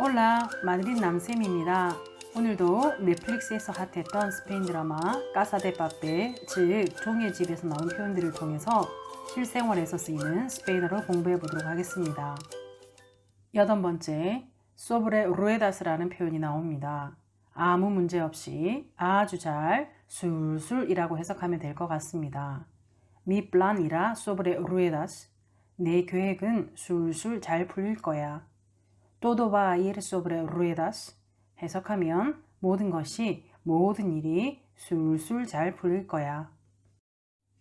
올라 마드린 남쌤입니다. 오늘도 넷플릭스에서 핫했던 스페인 드라마 까사데 빠페, 즉 종의 집에서 나온 표현들을 통해서 실생활에서 쓰이는 스페인어를 공부해 보도록 하겠습니다. 여덟 번째, 소브레 루에다스라는 표현이 나옵니다. 아무 문제 없이 아주 잘 술술이라고 해석하면 될 것 같습니다. Mi plan irá sobre ruedas. 내 계획은 술술 잘 풀릴 거야. Todo va a ir sobre ruedas. 해석하면 모든 것이 모든 일이 술술 잘 풀릴 거야.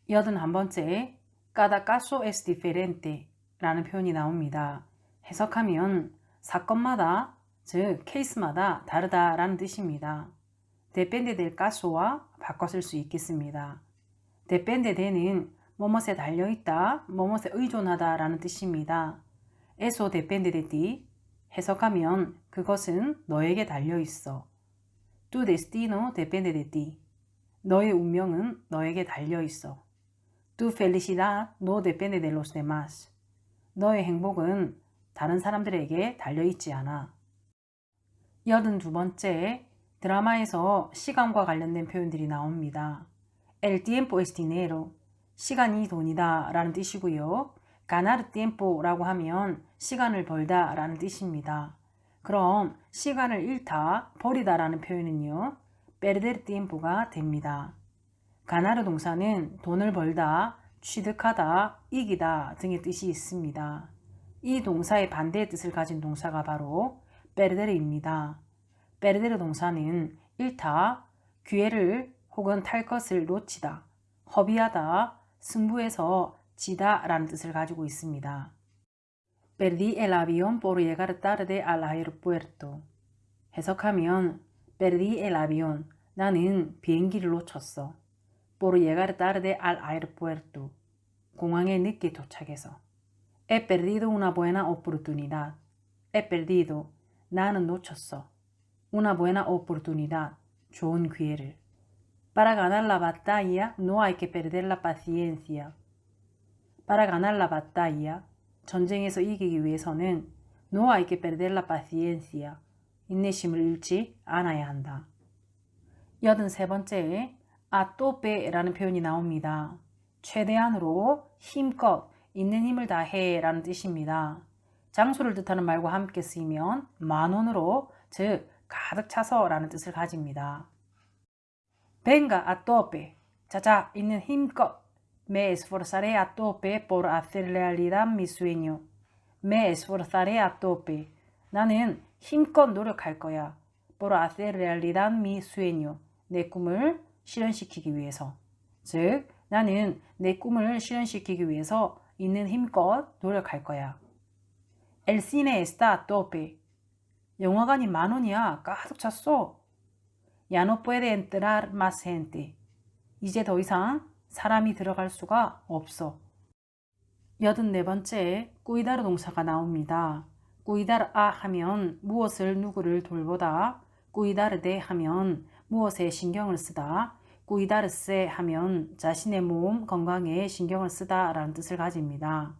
여든 한 번째, cada caso es diferente 라는 표현이 나옵니다. 해석하면 사건마다, 즉 케이스마다 다르다 라는 뜻입니다. depende del caso와 쓸수 있겠습니다. depende de는 뭐뭇에 달려있다, 뭐뭇에 의존하다 라는 뜻입니다. eso depende de ti. 해석하면 그것은 너에게 달려 있어. tu destino depende de ti. 너의 운명은 너에게 달려 있어. tu felicidad no depende de los demás. 너의 행복은 다른 사람들에게 달려 있지 않아. 여든 두 번째, 드라마에서 시간과 관련된 표현들이 나옵니다. El tiempo es dinero. 시간이 돈이다 라는 뜻이고요. Ganar tiempo라고 하면 시간을 벌다 라는 뜻입니다. 그럼 시간을 잃다, 버리다 라는 표현은요. perder tiempo가 됩니다. ganar 동사는 돈을 벌다, 취득하다, 이기다 등의 뜻이 있습니다. 이 동사의 반대의 뜻을 가진 동사가 바로 perder입니다. perder 동사는 잃다, 기회를 혹은 탈 것을 놓치다, 허비하다, 승부에서 지다 라는 뜻을 가지고 있습니다. Perdí el avión por llegar tarde al aeropuerto. 해석하면 Perdí el avión. 나는 비행기를 놓쳤어. Por llegar tarde al aeropuerto. 공항에 늦게 도착해서. He perdido una buena oportunidad. He perdido. 나는 놓쳤어. Una buena oportunidad. 좋은 기회를. Para ganar la batalla no hay que perder la paciencia. Para ganar la batalla, 전쟁에서 이기기 위해서는 no hay que perder la paciencia. 인내심을 잃지 않아야 한다. 여든 세 번째, a tope라는 표현이 나옵니다. 최대한으로 힘껏 있는 힘을 다해 라는 뜻입니다. 장소를 뜻하는 말과 함께 쓰이면 만원으로 즉 가득 차서 라는 뜻을 가집니다. A tope. 자자, 있는 힘껏. Me esforzaré a tope por hacer realidad mi sueño. Me esforzaré a tope. 나는 힘껏 노력할 거야. Por hacer realidad mi sueño. 내 꿈을 실현시키기 위해서. 즉, 나는 내 꿈을 실현시키기 위해서 있는 힘껏 노력할 거야. El cine está a tope. 영화관이 만 원이야. 가득 찼어. Ya no puede entrar más gente. 이제 더 이상 사람이 들어갈 수가 없어. 여든 네 번째, 꾸이다르 동사가 나옵니다. 꾸이다르 아 하면 무엇을 누구를 돌보다, 꾸이다르 데 하면 무엇에 신경을 쓰다, 꾸이다르 세 하면 자신의 몸 건강에 신경을 쓰다 라는 뜻을 가집니다.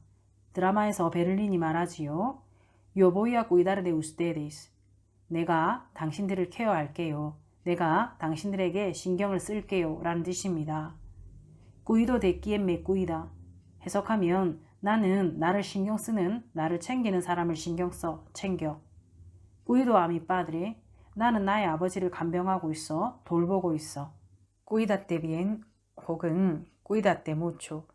드라마에서 베를린이 말하지요. Voy a cuidar de ustedes. 내가 당신들을 케어할게요. 내가 당신들에게 신경을 쓸게요. 라는 뜻입니다. Quien me cuida. 해석하면 나는 나를 신경 쓰는, 나를 챙기는 사람을 신경 써, 챙겨. a mi padre. 나는 나의 아버지를 간병하고 있어, 돌보고 있어. cuídate bien 혹은 cuídate mucho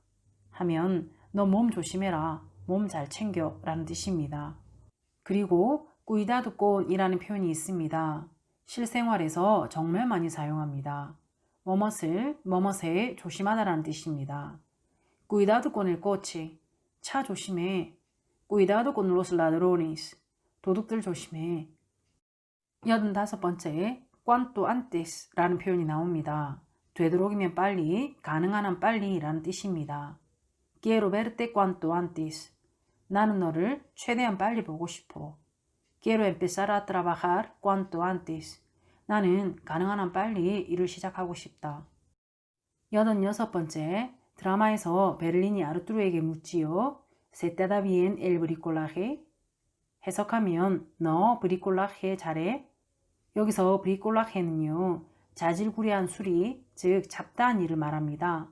하면 너 몸 조심해라, 몸 잘 챙겨 라는 뜻입니다. 그리고 cuidado con이라는 표현이 있습니다. 실생활에서 정말 많이 사용합니다. 뭐뭇을 뭐뭇에 조심하다라는 뜻입니다. cuidado con el coche. 차 조심해. cuidado con los ladrones. 도둑들 조심해. 여든다섯 번째, cuanto antes라는 표현이 나옵니다. 되도록이면 빨리, 가능한 한 빨리라는 뜻입니다. quiero verte cuanto antes. 나는 너를 최대한 빨리 보고 싶어. Quiero empezar a trabajar cuanto antes. 나는 가능한 한 빨리 일을 시작하고 싶다. 여든 여섯 번째, 드라마에서 베를린이 아르투르에게 묻지요. ¿Se te da bien el bricolaje? 해석하면 너 브리콜라헤 잘해? 여기서 브리콜라헤는요. 자질구레한 수리, 즉 잡다한 일을 말합니다.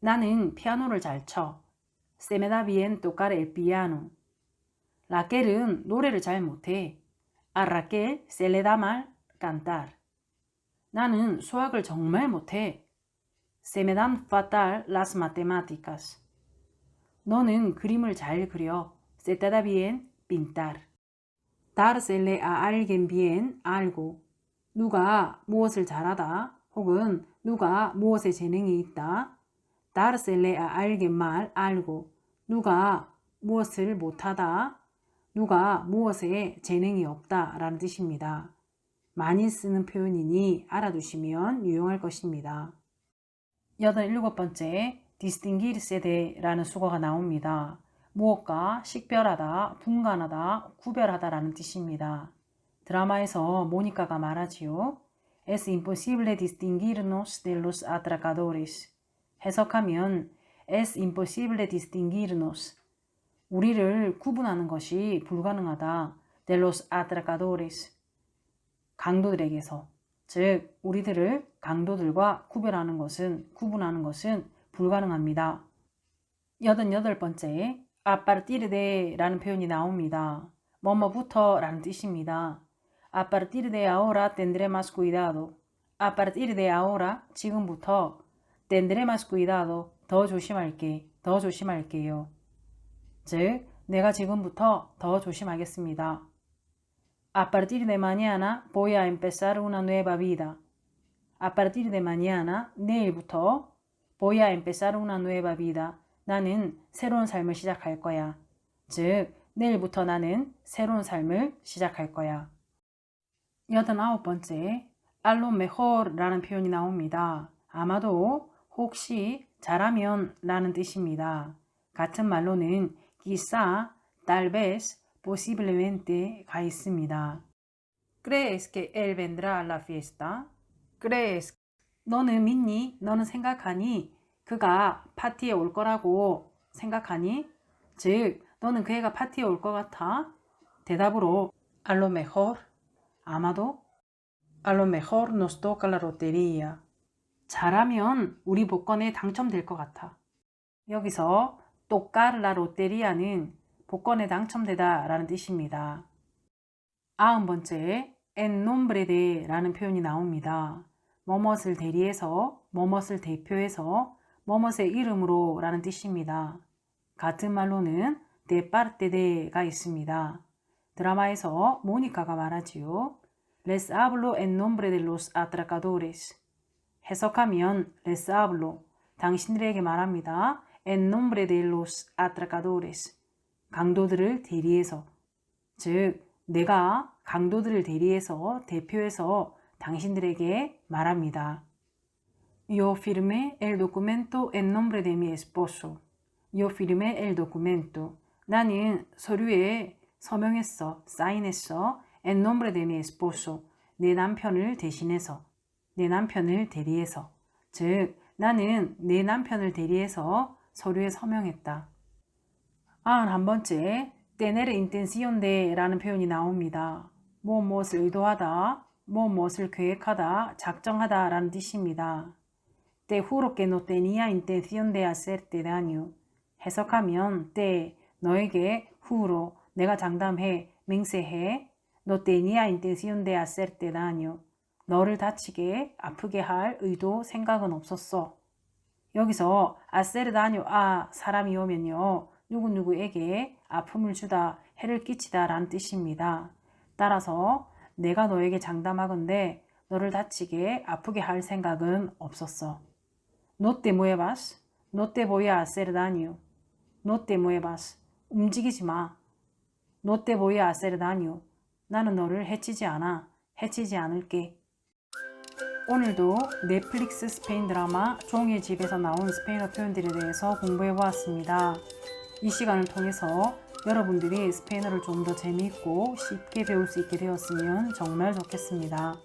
나는 피아노를 잘 쳐. Da bien tocar el piano. 라켈은 노래를 잘 못해. Se le da mal cantar. 나는 수학을 정말 못해. Se me dan fatal las matemáticas. 너는 그림을 잘 그려. Se te da bien pintar. Dársele a alguien bien algo. 누가 무엇을 잘하다 혹은 누가 무엇에 재능이 있다. Dársele a alguien mal algo. 누가 무엇을 못하다. 누가 무엇에 재능이 없다 라는 뜻입니다. 많이 쓰는 표현이니 알아두시면 유용할 것입니다. 여덟 일곱 번째 distinguirse de라는 수거가 나옵니다. 무엇과 식별하다, 분간하다, 구별하다라는 뜻입니다. 드라마에서 모니카가 말하지요. Es imposible distinguirnos de los atracadores. 해석하면 es imposible distinguirnos. 우리를 구분하는 것이 불가능하다. de los atracadores. 강도들에게서. 즉, 우리들을 강도들과 구별하는 것은, 구분하는 것은 불가능합니다. 여덟 번째, a partir de 라는 표현이 나옵니다. 뭐뭐부터 라는 뜻입니다. Más cuidado. A partir de ahora, 지금부터 más cuidado. 더 조심할게. 더 조심할게요. 즉, 내가 지금부터 더 조심하겠습니다. A partir de mañana voy a empezar una nueva vida. A partir de mañana, 내일부터 voy a empezar una nueva vida. 나는 새로운 삶을 시작할 거야. 즉, 내일부터 나는 새로운 삶을 시작할 거야. 여덟아홉 번째, a lo mejor 라는 표현이 나옵니다. 아마도, 혹시, 잘하면 라는 뜻입니다. 같은 말로는 quizá, tal vez, posiblemente 가 있습니다. ¿Crees que él vendrá a la fiesta? ¿Crees? 너는 믿니? 너는 생각하니? 그가 파티에 올 거라고 생각하니? 즉, 너는 그 애가 파티에 올 것 같아? 대답으로 a lo mejor 아마도 a lo mejor nos toca la lotería. 잘하면 우리 복권에 당첨될 것 같아. 여기서 tocar la loteria는 복권에 당첨되다 라는 뜻입니다. 아흔 번째, en nombre de 라는 표현이 나옵니다. 뭐뭇을 대리해서, 뭐뭇을 대표해서, 뭐뭇의 이름으로 라는 뜻입니다. 같은 말로는 de parte de가 있습니다. 드라마에서 모니카가 말하지요. Les hablo en nombre de los atracadores. 해석하면 les hablo, 당신들에게 말합니다. en nombre de los atracadores. 강도들을 대리해서 즉 내가 강도들을 대리해서 대표해서 당신들에게 말합니다. Yo firmé el documento en nombre de mi esposo. Yo firmé el documento. 나는 서류에 서명했어, 사인했어. En nombre de mi esposo. 내 남편을 대신해서. 내 남편을 대리해서. 즉, 나는 내 남편을 대리해서 서류에 서명했다. 아흔 한 번째, tener intención de 라는 표현이 나옵니다. 뭐 무엇을 의도하다, 뭐 무엇을 계획하다, 작정하다 라는 뜻입니다. Te juro que no tenía intención de hacerte daño. 해석하면 te 너에게 후로 내가 장담해 맹세해 no tenía intención de hacerte daño. 너를 다치게 아프게 할 의도 생각은 없었어. 여기서 hacer daño 아 사람이 오면요 누구누구에게 아픔을 주다 해를 끼치다 라는 뜻입니다. 따라서 내가 너에게 장담하건대 너를 다치게 아프게 할 생각은 없었어. No te muevas. No te voy a hacer daño. No te muevas. 움직이지 마. No te voy a hacer daño. 나는 너를 해치지 않아. 해치지 않을게. 오늘도 넷플릭스 스페인 드라마 종의 집에서 나온 스페인어 표현들에 대해서 공부해 보았습니다. 이 시간을 통해서 여러분들이 스페인어를 좀 더 재미있고 쉽게 배울 수 있게 되었으면 정말 좋겠습니다.